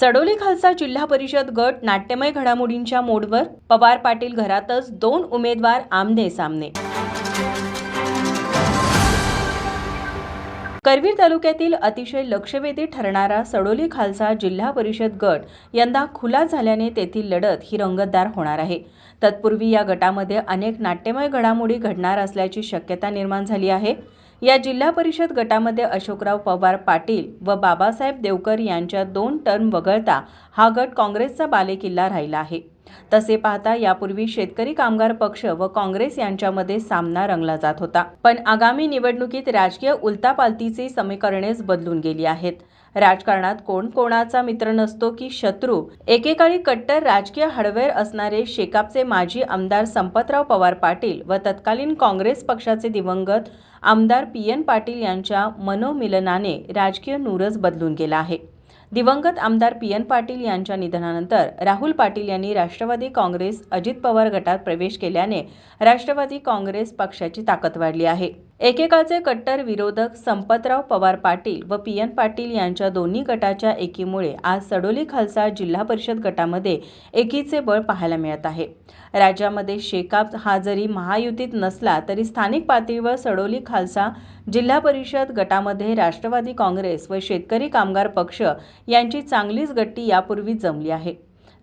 सडोली खालसा जिल्हा परिषद गट नाट्यमय घडामोडींच्या मोडवर पवार पाटील घरातच दोन उमेदवार आमने सामने. करवीर तालुक्यातील अतिशय लक्षवेधी ठरणारा सडोली खालसा जिल्हा परिषद गट यंदा खुला झाल्याने तेथील लढत ही रंगतदार होणार आहे. तत्पूर्वी या गटामध्ये अनेक नाट्यमय घडामोडी घडणार असल्याची शक्यता निर्माण झाली आहे. या जिल्हा परिषद गटामध्ये अशोकराव पवार पाटील व बाबासाहेब देवकर यांच्या दोन टर्म वगळता हा गट काँग्रेसचा बालेकिल्ला राहिला आहे. तसे पाहता यापूर्वी शेतकरी कामगार पक्ष व काँग्रेस यांच्यामध्ये सामना रंगला जात होता. पण आगामी निवडणुकीत राजकीय उलतापालतीची समीकरणेच बदलून गेली आहेत. राजकारणात कोण कोणाचा मित्र नसतो की शत्रू? एकेकाळी कट्टर राजकीय हडवेर असणारे शेकापचे माजी आमदार संपतराव पवार पाटील व तत्कालीन काँग्रेस पक्षाचे दिवंगत आमदार पी एन पाटील यांच्या मनोमिलनाने राजकीय नूरच बदलून गेला आहे. दिवंगत आमदार पी एन पाटील यांच्या निधनानंतर राहुल पाटील यांनी राष्ट्रवादी काँग्रेस अजित पवार गटात प्रवेश केल्याने राष्ट्रवादी काँग्रेस पक्षाची ताकद वाढली आहे. एकेकाळचे कट्टर विरोधक संपतराव पवार पाटील व पी एन पाटील यांच्या दोन्ही गटाच्या एकीमुळे आज सडोली खालसा जिल्हा परिषद गटामध्ये एकीचे बळ पाहायला मिळत आहे. राज्यामध्ये शेकाप हा जरी महायुतीत नसला तरी स्थानिक पातळीवर सडोली खालसा जिल्हा परिषद गटामध्ये राष्ट्रवादी काँग्रेस व शेतकरी कामगार पक्ष यांची चांगलीच गट्टी यापूर्वी जमली आहे.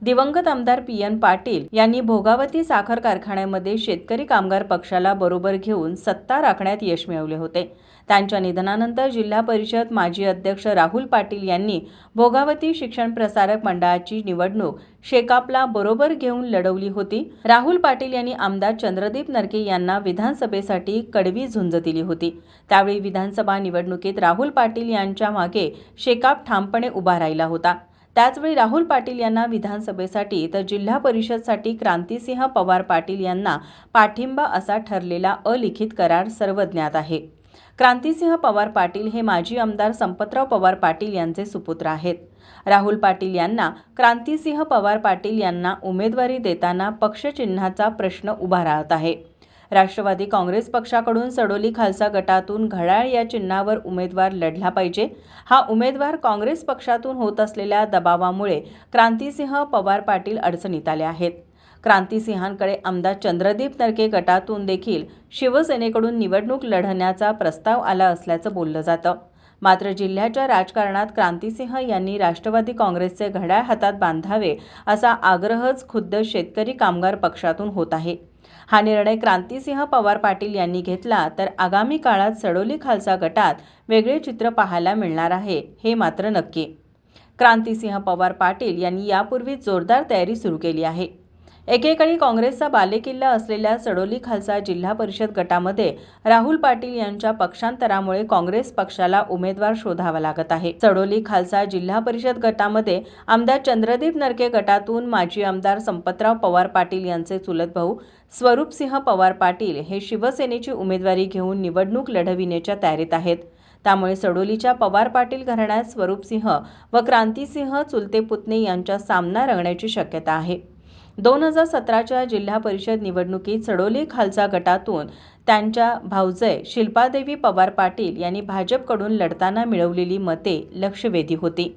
दिवंगत आमदार पी एन पाटील यांनी भोगावती साखर कारखान्यामध्ये शेतकरी कामगार पक्षाला बरोबर घेऊन सत्ता राखण्यात यश मिळवले होते. त्यांच्या निधनानंतर जिल्हा परिषद माजी अध्यक्ष राहुल पाटील यांनी भोगावती शिक्षण प्रसारक मंडळाची निवडणूक शेकापला बरोबर घेऊन लढवली होती. राहुल पाटील यांनी आमदार चंद्रदीप नरके यांना विधानसभेसाठी कडवी झुंज दिली होती. त्यावेळी विधानसभा निवडणुकीत राहुल पाटील यांच्या मागे शेकाप ठामपणे उभा राहिला होता. त्याचवेळी राहुल पाटील यांना विधानसभेसाठी तर जिल्हा परिषदसाठी क्रांतिसिंह पवार पाटील यांना पाठिंबा असा ठरलेला अलिखित करार सर्वज्ञात आहे. क्रांतिसिंह पवार पाटील हे माजी आमदार संपतराव पवार पाटील यांचे सुपुत्र आहेत. राहुल पाटील यांना क्रांतिसिंह पवार पाटील यांना उमेदवारी देताना पक्षचिन्हाचा प्रश्न उभा राहत आहे. राष्ट्रवादी काँग्रेस पक्षाकडून सडोली खालसा गटातून घड्याळ या चिन्हावर उमेदवार लढला पाहिजे. हा उमेदवार काँग्रेस पक्षातून होत असलेल्या दबावामुळे क्रांतिसिंह पवार पाटील अडचणीत आले आहेत. क्रांतिसिंहांकडे आमदार चंद्रदीप नरके गटातून देखील शिवसेनेकडून निवडणूक लढण्याचा प्रस्ताव आला असल्याचं बोललं जातं. मात्र जिल्ह्याच्या राजकारणात क्रांतिसिंह यांनी राष्ट्रवादी काँग्रेसचे घड्याळ हातात बांधावे असा आग्रहच खुद्द शेतकरी कामगार पक्षातून होत आहे. हा निर्णय क्रांतिसिंह पवार पाटील यांनी घेतला तर आगामी काळात सडोली खालसा गटात वेगळे चित्र पाहायला मिळणार आहे हे मात्र नक्की. क्रांतिसिंह पवार पाटील यांनी यापूर्वी जोरदार तयारी सुरू केली आहे. एकेकाळी काँग्रेसचा बालेकिल्ला असलेल्या सडोली खालसा जिल्हा परिषद गटामध्ये राहुल पाटील यांच्या पक्षांतरामुळे काँग्रेस पक्षाला उमेदवार शोधावा लागत आहे. सडोली खालसा जिल्हा परिषद गटामध्ये आमदार चंद्रदीप नरके गटातून माजी आमदार संपतराव पवार पाटील यांचे चुलत भाऊ स्वरूपसिंह पवार पाटील हे शिवसेनेची उमेदवारी घेऊन निवडणूक लढविण्याच्या तयारीत आहेत. त्यामुळे सडोलीच्या पवार पाटील घराण्यात स्वरूपसिंह व क्रांतिसिंह चुलते पुतणे यांच्या सामना रंगण्याची शक्यता आहे. दोन हजार सतराच्या जिल्हा परिषद निवडणुकीत सडोली खालसा गटातून त्यांच्या भाऊजय शिल्पादेवी पवार पाटील यांनी भाजपकडून लढताना मिळवलेली मते लक्षवेधी होती.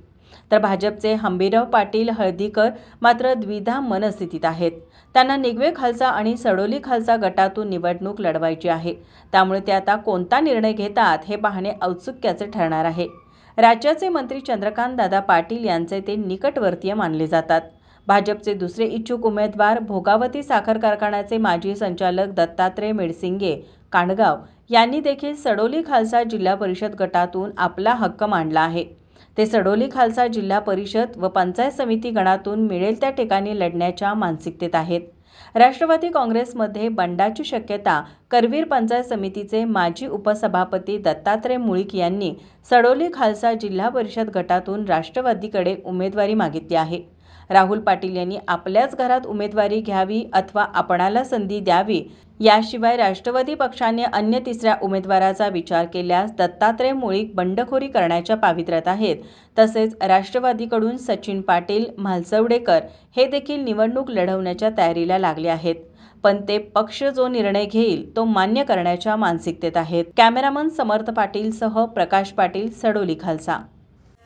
तर भाजपचे हंबीराव पाटील हळदीकर मात्र द्विधा मनस्थितीत आहेत. त्यांना निगवे खालसा आणि सडोली खालसा गटातून निवडणूक लढवायची आहे. त्यामुळे ते आता कोणता निर्णय घेतात हे पाहणे औत्सुक्याचे ठरणार आहे. राज्याचे मंत्री चंद्रकांत दादा पाटील यांचे ते निकटवर्तीय मानले जातात. भाजपचे दुसरे इच्छुक उमेदवार भोगावती साखर कारखान्याचे माजी संचालक दत्तात्रय मेडसिंगे कांडगाव यांनी देखील सडोली खालसा जिल्हा परिषद गटातून आपला हक्क मांडला आहे. ते सडोली खालसा जिल्हा परिषद व पंचायत समिती गणातून मिळेल त्या ठिकाणी लढण्याच्या मानसिकतेत आहेत. राष्ट्रवादी काँग्रेसमध्ये बंडाची शक्यता करवीर पंचायत समितीचे माजी उपसभापती दत्तात्रय मुळीक यांनी सडोली खालसा जिल्हा परिषद गटातून राष्ट्रवादीकडे उमेदवारी मागितली आहे. राहुल पाटील यांनी आपल्याच घरात उमेदवारी घ्यावी अथवा आपणाला संधी द्यावी याशिवाय राष्ट्रवादी पक्षाने अन्य तिसऱ्या उमेदवाराचा विचार केल्यास दत्तात्रय मुळीक बंडखोरी करण्याच्या पावित्र्यात आहेत. तसेच राष्ट्रवादीकडून सचिन पाटील म्हालसवडेकर हे देखील निवडणूक लढवण्याच्या तयारीला लागले आहेत. पण ते पक्ष जो निर्णय घेईल तो मान्य करण्याच्या मानसिकतेत आहेत. कॅमेरामन समर्थ पाटील सह प्रकाश पाटील सडोली खालसा.